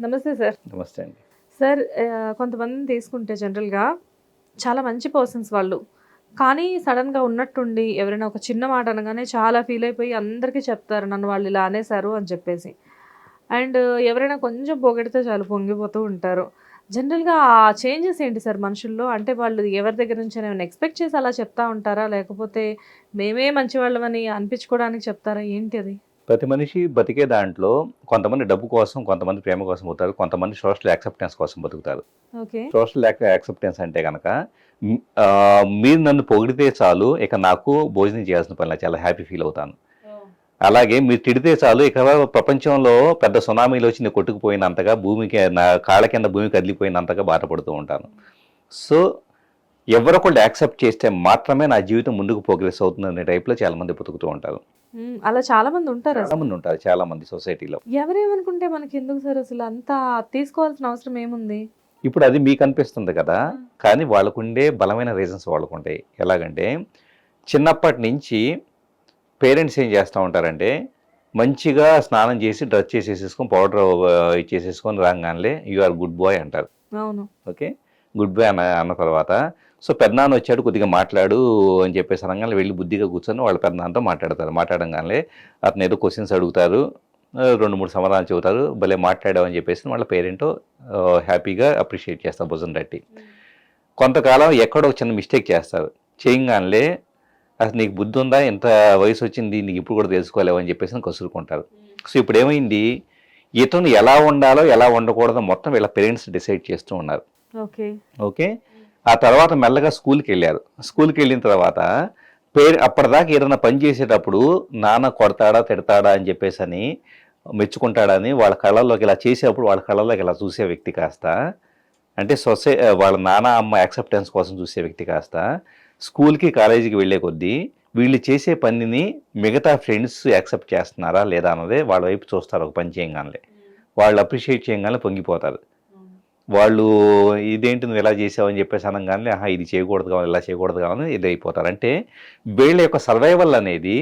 నమస్తే సార్. నమస్తే అండి. సార్ ఆ, కొంతమందిని తీసుకుంటే జనరల్గా చాలా మంచి పర్సన్స్ వాళ్ళు. కానీ సడన్గా ఉన్నట్టుండి ఎవరైనా ఒక చిన్న మాట అనగానే చాలా ఫీల్ అయిపోయి అందరికీ చెప్తారు నన్ను వాళ్ళు ఇలా అనేసారు అని చెప్పేసి. అండ్ ఎవరైనా కొంచెం పొగిడితే చాలు పొంగిపోతూ ఉంటారు. జనరల్గా ఆ చేంజెస్ ఏంటి సార్ మనుషుల్లో? అంటే వాళ్ళు ఎవరి దగ్గర నుంచి ఏమైనా ఎక్స్పెక్ట్ చేసి అలా చెప్తా ఉంటారా? లేకపోతే మేమే మంచి వాళ్ళమని అనిపించుకోవడానికి చెప్తారా? ఏంటి అది? ప్రతి మనిషి బతికే దాంట్లో కొంతమంది డబ్బు కోసం కొంతమంది ప్రేమ కోసం బతుకుతారు కొంతమంది సోషల్ యాక్సెప్టెన్స్ కోసం బతుకుతారు. సోషల్ యాక్సెప్టెన్స్ అంటే కనుక మీరు నన్ను పొగిడితే చాలు ఇక నాకు భోజనం చేయాల్సిన పని. చాలా హ్యాపీ ఫీల్ అవుతాను. అలాగే మీరు తిడితే చాలు ఇక ప్రపంచంలో పెద్ద సునామీలు వచ్చి నేను కొట్టుకుపోయినంతగా భూమికి నా కాళ్ళ కింద భూమి కదిలిపోయినంతగా బాధపడుతూ ఉంటాను. సో ఎవరొకళ్ళు యాక్సెప్ట్ చేస్తే మాత్రమే నా జీవితం ముందుకు ప్రోగ్రెస్ అవుతుంది అనే టైప్లో చాలా మంది బతుకుతూ ఉంటారు. అలా చాలా మంది ఉంటారు చాలా మంది ఉంటారు చాలా మంది సొసైటీలో. ఎవరేమనుకుంటే మనకి ఎందుకు సార్ అసలు అంత తీసుకోవాల్సిన అవసరం ఏముంది? ఇప్పుడు అది మీకు అనిపిస్తుంది కదా కానీ వాళ్ళకుండే బలమైన రీజన్స్ వాళ్ళకు ఉంటాయి ఎలాగంటే చిన్నప్పటి నుంచి పేరెంట్స్ ఏం చేస్తూ ఉంటారంటే మంచిగా స్నానం చేసి డ్రెస్ చేసేసేసుకొని పౌడర్ ఇచ్చేసేసుకొని రాగానే యు ఆర్ గుడ్ బాయ్ అంటారు. అవును. ఓకే? గుడ్ బాయ్ అన్న అన్న తర్వాత సో పెద్దనాన్న వచ్చాడు కొద్దిగా మాట్లాడు అని చెప్పేసి అనగానే వెళ్ళి బుద్ధిగా కూర్చొని వాళ్ళ పెద్దనాన్నతో మాట్లాడతారు. మాట్లాడంగానే అతను ఏదో క్వశ్చన్స్ అడుగుతారు రెండు మూడు సమాధానాలు చెబుతారు భలే మాట్లాడావు అని చెప్పేసి వాళ్ళ పేరెంట్ హ్యాపీగా అప్రిషియేట్ చేస్తారు భుజం తట్టి. కొంతకాలం ఎక్కడో చిన్న మిస్టేక్ చేస్తారు. చేయగానే అసలు నీకు బుద్ధి ఉందా? ఎంత వయసు వచ్చింది నీకు ఇప్పుడు కూడా తెలుసుకోలేవు అని చెప్పేసి కసురుకుంటారు. సో ఇప్పుడు ఏమైంది? ఇతను ఎలా ఉండాలో ఎలా ఉండకూడదో మొత్తం వీళ్ళ పేరెంట్స్ డిసైడ్ చేస్తూ ఉన్నారు. ఓకే. ఓకే? ఆ తర్వాత మెల్లగా స్కూల్కి వెళ్ళారు. స్కూల్కి వెళ్ళిన తర్వాత పేరు అప్పటిదాకా ఏదైనా పని చేసేటప్పుడు నాన్న కొడతాడా తిడతాడా అని చెప్పేసి అని మెచ్చుకుంటాడని వాళ్ళ కళ్ళల్లోకి ఇలా చేసేటప్పుడు వాళ్ళ కళ్ళల్లోకి ఇలా చూసే వ్యక్తి కాస్త అంటే సొసై వాళ్ళ నాన్న అమ్మ యాక్సెప్టెన్స్ కోసం చూసే వ్యక్తి కాస్త స్కూల్కి కాలేజీకి వెళ్ళే కొద్దీ వీళ్ళు చేసే పనిని మిగతా ఫ్రెండ్స్ యాక్సెప్ట్ చేస్తున్నారా లేదా అన్నదే వాళ్ళ వైపు చూస్తారు ఒక పని చేయగానే. వాళ్ళు అప్రిషియేట్ చేయగానే పొంగిపోతారు. వాళ్ళు ఇదేంటి నువ్వు ఎలా చేసావు అని చెప్పేసి అనగానే ఆహా ఇది చేయకూడదు కావాలి ఇలా చేయకూడదు కావాలని ఇది అయిపోతారు అంటే వీళ్ళ యొక్క సర్వైవల్ అనేది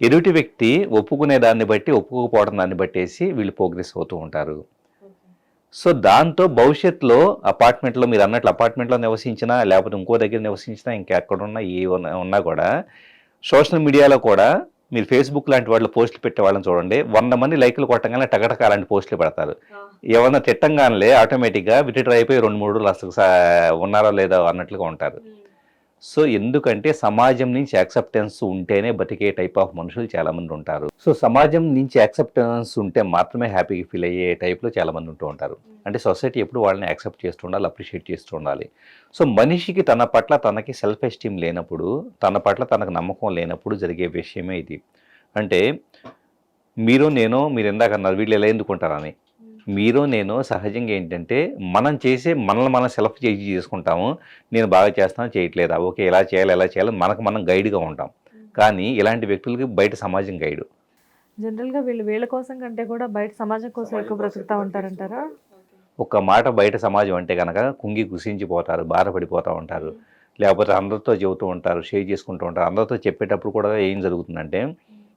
ఎదుటి వ్యక్తి ఒప్పుకునే దాన్ని బట్టి ఒప్పుకోకపోవడం దాన్ని బట్టేసి వీళ్ళు ప్రోగ్రెస్ అవుతూ ఉంటారు. సో దాంతో భవిష్యత్తులో అపార్ట్మెంట్లో మీరు అన్నట్లు అపార్ట్మెంట్లో నివసించినా లేకపోతే ఇంకో దగ్గర నివసించినా ఇంకెక్కడున్నా ఏ ఉన్నా- ఉన్నా కూడా సోషల్ మీడియాలో కూడా మీరు ఫేస్బుక్ లాంటి వాళ్ళు పోస్టులు పెట్టే వాళ్ళని చూడండి. వంద మంది లైకులు కొట్టగానే టగటక అలాంటి పోస్టులు పెడతారు. ఏమన్నా తిట్టంగానే ఆటోమేటిక్గా విత్డ్రా అయిపోయి రెండు మూడు రోజులు అసలు ఉన్నారో లేదో అన్నట్లుగా ఉంటారు. సో ఎందుకంటే సమాజం నుంచి యాక్సెప్టెన్స్ ఉంటేనే బతికే టైప్ ఆఫ్ మనుషులు చాలామంది ఉంటారు. సో సమాజం నుంచి యాక్సెప్టెన్స్ ఉంటే మాత్రమే హ్యాపీగా ఫీల్ అయ్యే టైప్లో చాలామంది ఉంటూ ఉంటారు. అంటే సొసైటీ ఎప్పుడు వాళ్ళని యాక్సెప్ట్ చేస్తూ ఉండాలి అప్రిషియేట్ చేస్తూ ఉండాలి. సో మనిషికి తన పట్ల తనకి సెల్ఫ్ ఎస్టీమ్ లేనప్పుడు తన పట్ల తనకు నమ్మకం లేనప్పుడు జరిగే విషయమే ఇది. అంటే మీరు నేను మీరు ఎందాక అన్నారు వీళ్ళు ఎలా ఎందుకుంటారని? మీరు నేను సహజంగా ఏంటంటే మనం చేసే మనల్ని మనం సెల్ఫ్ చేసి చేసుకుంటాము. నేను బాగా చేస్తాను చేయట్లేదా? ఓకే ఎలా చేయాలి ఎలా చేయాలి? మనకు మనం గైడ్గా ఉంటాం. కానీ ఇలాంటి వ్యక్తులకి బయట సమాజం గైడు. జనరల్గా వీళ్ళు వీళ్ళ కోసం కంటే కూడా బయట సమాజం కోసం ఎక్కువ బ్రతుకుతా ఉంటారంటారా? ఒక మాట బయట సమాజం అంటే కనుక కుంగి కుసించిపోతారు బాధపడిపోతూ ఉంటారు. లేకపోతే అందరితో చెబుతూ ఉంటారు షేర్ చేసుకుంటూ ఉంటారు. అందరితో చెప్పేటప్పుడు కూడా ఏం జరుగుతుందంటే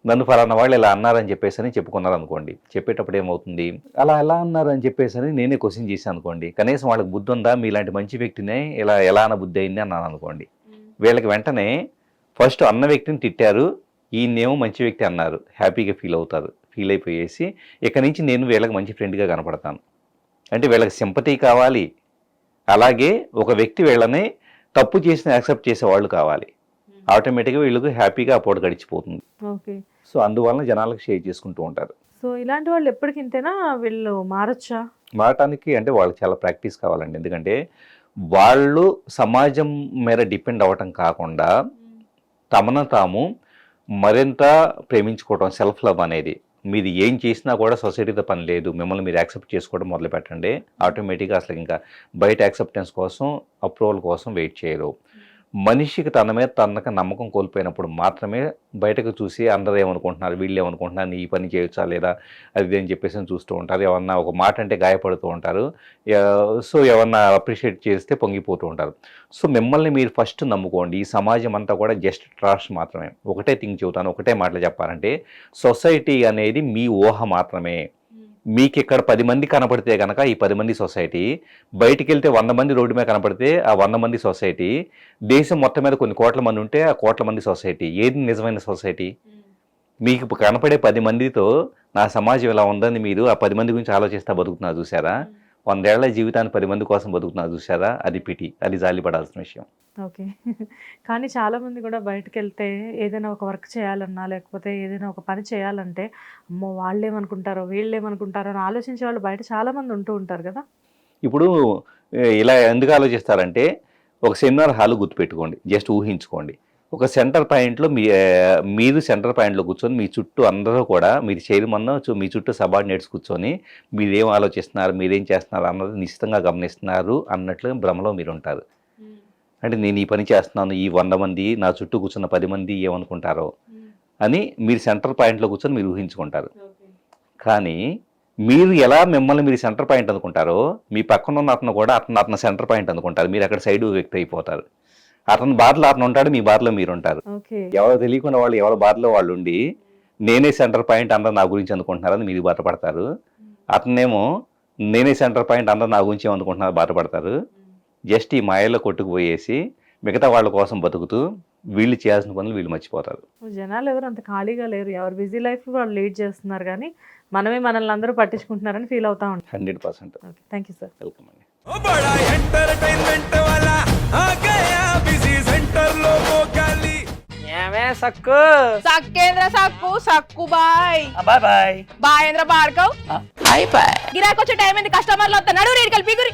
నన్ను ఫలానా వాళ్ళు ఇలా అన్నారని చెప్పేసి అని చెప్పుకున్నారు అనుకోండి చెప్పేటప్పుడు ఏమవుతుంది? అలా ఎలా అన్నారు అని చెప్పేసి అని నేనే క్వశ్చన్ చేశాను అనుకోండి. కనీసం వాళ్ళకి బుద్ధి ఉందా? మీలాంటి మంచి వ్యక్తినే ఇలా ఎలా అన్న బుద్ధి అయింది అన్నాను అనుకోండి. వీళ్ళకి వెంటనే ఫస్ట్ అన్న వ్యక్తిని తిట్టారు. ఈయనేమో మంచి వ్యక్తి అన్నారు. హ్యాపీగా ఫీల్ అవుతారు. ఫీల్ అయిపోయేసి ఇక నుంచి నేను వీళ్ళకి మంచి ఫ్రెండ్గా కనపడతాను. అంటే వీళ్ళకి సింపతి కావాలి. అలాగే ఒక వ్యక్తి వీళ్ళని తప్పు చేసిన యాక్సెప్ట్ చేసే వాళ్ళు కావాలి. ఆటోమేటిక్గా వీళ్ళకి హ్యాపీగా అప్పుడు గడిచిపోతుంది. ఓకే. సో అందువలన జనాలకు షేర్ చేసుకుంటూ ఉంటారు. సో ఇలాంటి వాళ్ళు ఎప్పటికి ఇంతేనా వీళ్ళు మారచ్చా? మారటానికి అంటే వాళ్ళకి చాలా ప్రాక్టీస్ కావాలండి. ఎందుకంటే వాళ్ళు సమాజం మీద డిపెండ్ అవ్వటం కాకుండా తమను తాము మరింత ప్రేమించుకోవటం సెల్ఫ్ లవ్ అనేది. మీది ఏం చేసినా కూడా సొసైటీతో పని లేదు. మిమ్మల్ని మీరు యాక్సెప్ట్ చేసుకోవడం మొదలు పెట్టండి. ఆటోమేటిక్గా అసలు ఇంకా బయట యాక్సెప్టెన్స్ కోసం అప్రూవల్ కోసం వెయిట్ చేయరు. మనిషికి తన మీద తనకు నమ్మకం కోల్పోయినప్పుడు మాత్రమే బయటకు చూసి అందరూ ఏమనుకుంటున్నారు వీళ్ళు ఏమనుకుంటున్నారు నీ ఈ పని చేయొచ్చా లేదా అది ఇది అని చెప్పేసి చూస్తూ ఉంటారు. ఎవరన్నా ఒక మాట అంటే గాయపడుతూ ఉంటారు. సో ఎవరన్నా అప్రిషియేట్ చేస్తే పొంగిపోతూ ఉంటారు. సో మిమ్మల్ని మీరు ఫస్ట్ నమ్ముకోండి. ఈ సమాజం అంతా కూడా జస్ట్ ట్రాస్ట్ మాత్రమే. ఒకటే థింగ్ చెబుతాను ఒకటే మాటలు చెప్పాలంటే సొసైటీ అనేది మీ ఊహ మాత్రమే. మీకు ఇక్కడ పది మంది కనపడితే కనుక ఈ పది మంది సొసైటీ బయటికి వెళ్తే వంద మంది రోడ్డు మీద కనపడితే ఆ వంద మంది సొసైటీ దేశం మొత్తం మీద కొన్ని కోట్ల మంది ఉంటే ఆ కోట్ల మంది సొసైటీ. ఏది నిజమైన సొసైటీ? మీకు కనపడే పది మందితో నా సమాజం ఇలా ఉందని మీరు ఆ పది మంది గురించి ఆలోచిస్తా బతుకుతున్నారు చూసారా వందేళ్ళ జీవితాన్ని పది మంది కోసం బతుకుతున్నారు చూసారా అది పిటి అది జాలిపడాల్సిన విషయం. ఓకే. కానీ చాలామంది కూడా బయటకు వెళ్తే ఏదైనా ఒక వర్క్ చేయాలన్నా లేకపోతే ఏదైనా ఒక పని చేయాలంటే అమ్మో! వాళ్ళు ఏమనుకుంటారో వీళ్ళు ఏమనుకుంటారో అని ఆలోచించే వాళ్ళు బయట చాలామంది ఉంటూ ఉంటారు కదా! ఇప్పుడు ఇలా ఎందుకు ఆలోచిస్తారంటే ఒక సెమినార్ హాల్ గుర్తుపెట్టుకోండి జస్ట్ ఊహించుకోండి. ఒక సెంటర్ పాయింట్లో మీ మీరు సెంటర్ పాయింట్లో కూర్చొని మీ చుట్టూ అందరూ కూడా మీరు చైర్మన్ మీ చుట్టూ సబార్డినేట్స్ కూర్చొని మీరేం ఆలోచిస్తున్నారు మీరేం చేస్తున్నారు అన్నది నిశ్చితంగా గమనిస్తున్నారు అన్నట్లుగా భ్రమలో మీరు ఉంటారు అంటే నేను ఈ పని చేస్తున్నాను ఈ వంద మంది నా చుట్టూ కూర్చున్న పది మంది ఏమనుకుంటారో అని మీరు సెంటర్ పాయింట్లో కూర్చొని మీరు ఊహించుకుంటారు. కానీ మీరు ఎలా మిమ్మల్ని మీరు సెంటర్ పాయింట్ అనుకుంటారో మీ పక్కన ఉన్న అతను కూడా అతను అతను సెంటర్ పాయింట్ అనుకుంటారు మీరు అక్కడ సైడ్ వ్యక్తి అయిపోతారు. అతను బాధలో అతను ఉంటాడు మీ బాధలో మీరు ఉంటారు. ఎవరో తెలియకుండా వాళ్ళు ఎవరి బాధలో వాళ్ళు ఉండి నేనే సెంటర్ పాయింట్ అందరూ నా గురించి అనుకుంటున్నారని మీరు బాధపడతారు. అతనేమో నేనే సెంటర్ పాయింట్ అందరూ నా గురించి ఏమనుకుంటున్నారు బాధపడతారు. జస్ట్ ఈ మాయల్లో కొట్టుకుపోయేసి మిగతా వాళ్ళ కోసం బతుకుతూ వీళ్ళు చేయాల్సిన పనులు వీళ్ళు మర్చిపోతారు. జనాలు ఎవరు అంత ఖాళీగా లేరు. ఎవరు బిజీ లైఫ్ వాళ్ళు లీడ్ చేస్తున్నారు కానీ మనమే మనల్ని అందరూ పట్టించుకుంటున్నారని ఫీల్ అవుతా ఉంటాం. Hundred percent. Thank you sir. Welcome అండి. Sakku? Sakku Sakku bye. Bye bye. గిరాకొచ్చే time కస్టమర్లు వస్తా నడు రేడికల్ పిగురి